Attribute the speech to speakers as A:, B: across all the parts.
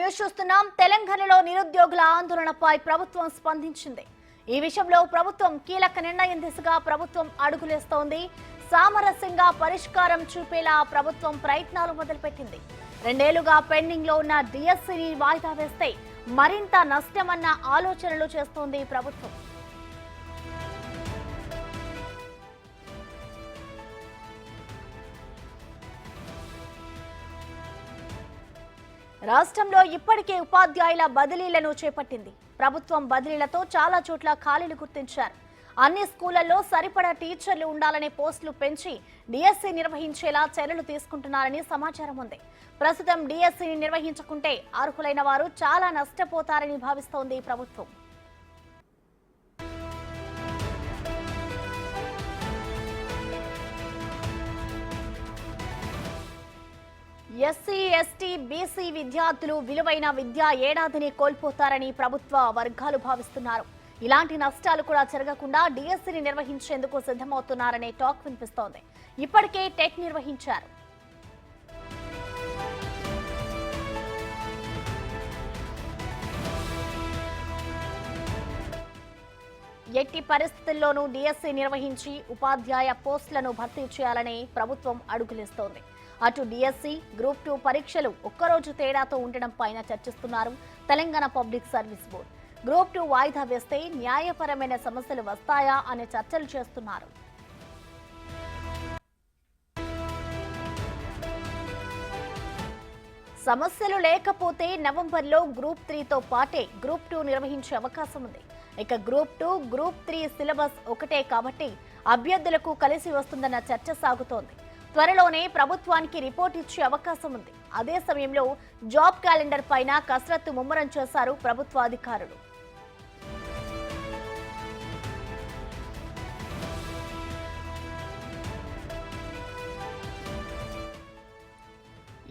A: News చూస్తున్నాం. తెలంగాణలో నిరుద్యోగుల ఆందోళనపై ప్రభుత్వం స్పందించింది. ఈ విషయంలో ప్రభుత్వం కీలక నిర్ణయం దిశగా ప్రభుత్వం అడుగులేస్తోంది. సామరస్యంగా పరిష్కారం చూపేలా ప్రభుత్వం ప్రయత్నాలు మొదలుపెట్టింది. రెండేళ్ళుగా పెండింగ్లో ఉన్న డిఎస్సిని వాయిదా వేస్తే మరింత నష్టమన్న ఆలోచనలు చేస్తోంది ప్రభుత్వం. రాష్ట్రంలో ఇప్పటికే ఉపాధ్యాయుల బదిలీలను చేపట్టింది. ప్రభుత్వం బదిలీలతో చాలా చోట్ల ఖాళీలు గుర్తించారు. అన్ని స్కూళ్ళలో సరిపడా టీచర్లు ఉండాలనే పోస్టులు పెంచి డిఎస్సి నిర్వహించేలా చర్యలు తీసుకుంటున్నారని సమాచారం ఉంది. ప్రస్తుతం డిఎస్సిని నిర్వహించకుంటే అర్హులైన వారు చాలా నష్టపోతారని భావిస్తోంది ప్రభుత్వం. ఎస్సీ ఎస్టీ బీసీ విద్యార్థులు విలువైన విద్యా ఏడాదిని కోల్పోతారని ప్రభుత్వ వర్గాలు భావిస్తున్నారు. ఇలాంటి నష్టాలు కూడా జరగకుండా డిఎస్సిని నిర్వహించేందుకు సిద్ధమవుతున్నారనే టాక్ వినిపిస్తోంది. ఇప్పటికే టెట్ నిర్వహించారు. ఎట్టి పరిస్థితుల్లోనూ డిఎస్సి నిర్వహించి ఉపాధ్యాయ పోస్టులను భర్తీ చేయాలని ప్రభుత్వం అడుగులేస్తోంది. అటు డిఎస్సి గ్రూప్ టూ పరీక్షలు ఒక్కరోజు తేడాతో ఉండడం పైన చర్చిస్తున్నారు Telangana public service board. Group two వాయిదా వేస్తే న్యాయపరమైన సమస్యలు వస్తాయా అనే చర్చలు చేస్తున్నారు. సమస్యలు లేకపోతే నవంబర్లో గ్రూప్ త్రీతో పాటే గ్రూప్ టూ నిర్వహించే అవకాశం ఉంది. ఇక group two group three syllabus ఒకటే కాబట్టి అభ్యర్థులకు కలిసి వస్తుందన్న చర్చ సాగుతోంది. త్వరలోనే ప్రభుత్వానికి రిపోర్ట్ ఇచ్చే అవకాశం ఉంది. అదే సమయంలో జాబ్ క్యాలెండర్ పైన కసరత్తు ముమ్మరం చేశారు ప్రభుత్వ అధికారులు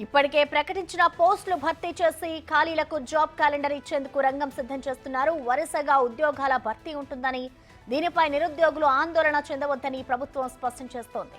A: ఇప్పటికే ప్రకటించిన పోస్టులు భర్తీ చేసి ఖాళీలకు జాబ్ క్యాలెండర్ ఇచ్చేందుకు రంగం సిద్ధం చేస్తున్నారు. వరుసగా ఉద్యోగాల భర్తీ ఉంటుందని దీనిపై నిరుద్యోగులు ఆందోళన చెందవద్దని ప్రభుత్వం స్పష్టం చేస్తోంది.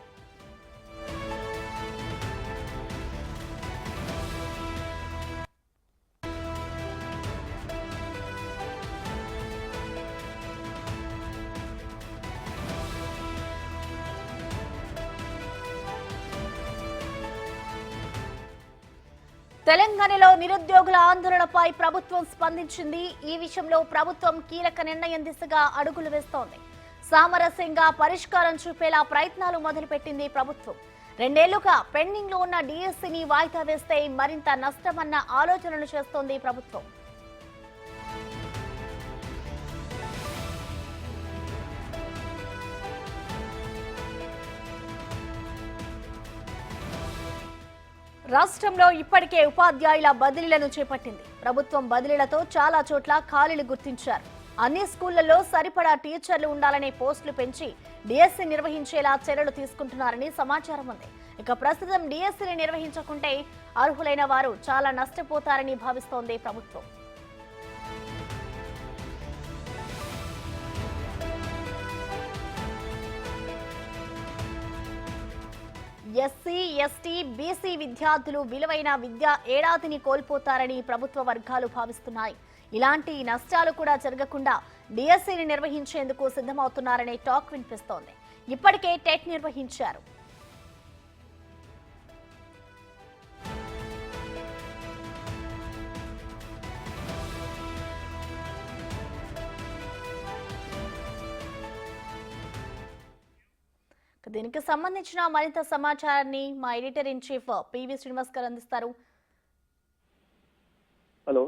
A: తెలంగాణలో నిరుద్యోగుల ఆందోళనపై ప్రభుత్వం స్పందించింది. ఈ విషయంలో ప్రభుత్వం కీలక నిర్ణయం దిశగా అడుగులు వేస్తోంది. సామరస్యంగా పరిష్కారం చూపేలా ప్రయత్నాలు మొదలుపెట్టింది ప్రభుత్వం. రెండేళ్ళుగా పెండింగ్లో ఉన్న డిఎస్సిని వాయిదా వేస్తే మరింత నష్టమన్న ఆలోచనలు చేస్తోంది ప్రభుత్వం. రాష్ట్రంలో ఇప్పటికే ఉపాధ్యాయుల బదిలీలను చేపట్టింది. ప్రభుత్వం బదిలీలతో చాలా చోట్ల ఖాళీలు గుర్తించారు. అన్ని స్కూళ్ళలో సరిపడా టీచర్లు ఉండాలనే పోస్టులు పెంచి డిఎస్సి నిర్వహించేలా చర్యలు తీసుకుంటున్నారని సమాచారం ఉంది. ఇక ప్రస్తుతం డిఎస్సిని నిర్వహించకుంటే అర్హులైన వారు చాలా నష్టపోతారని భావిస్తోంది ప్రభుత్వం. ఎస్సీ ఎస్టీ బీసీ విద్యార్థులు విలువైన విద్యా ఏడాదిని కోల్పోతారని ప్రభుత్వ వర్గాలు భావిస్తున్నాయి. ఇలాంటి నష్టాలు కూడా జరగకుండా డిఎస్సీని నిర్వహించేందుకు సిద్ధమవుతున్నారనే టాక్ వినిపిస్తోంది. ఇప్పటికే టెట్ నిర్వహించారు. దీనికి సంబంధించిన మరింత సమాచారాన్ని మా editor in chief PV Srinivas గారు అందిస్తారు.
B: హలో.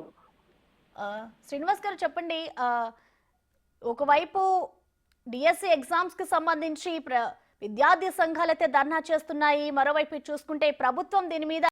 A: శ్రీనివాస్ గారు చెప్పండి ఒకవైపు డిఎస్సి ఎగ్జామ్స్కి సంబంధించి విద్యార్థి సంఘాలైతే ధర్నా చేస్తున్నాయి మరోవైపు చూసుకుంటే ప్రభుత్వం దీని మీద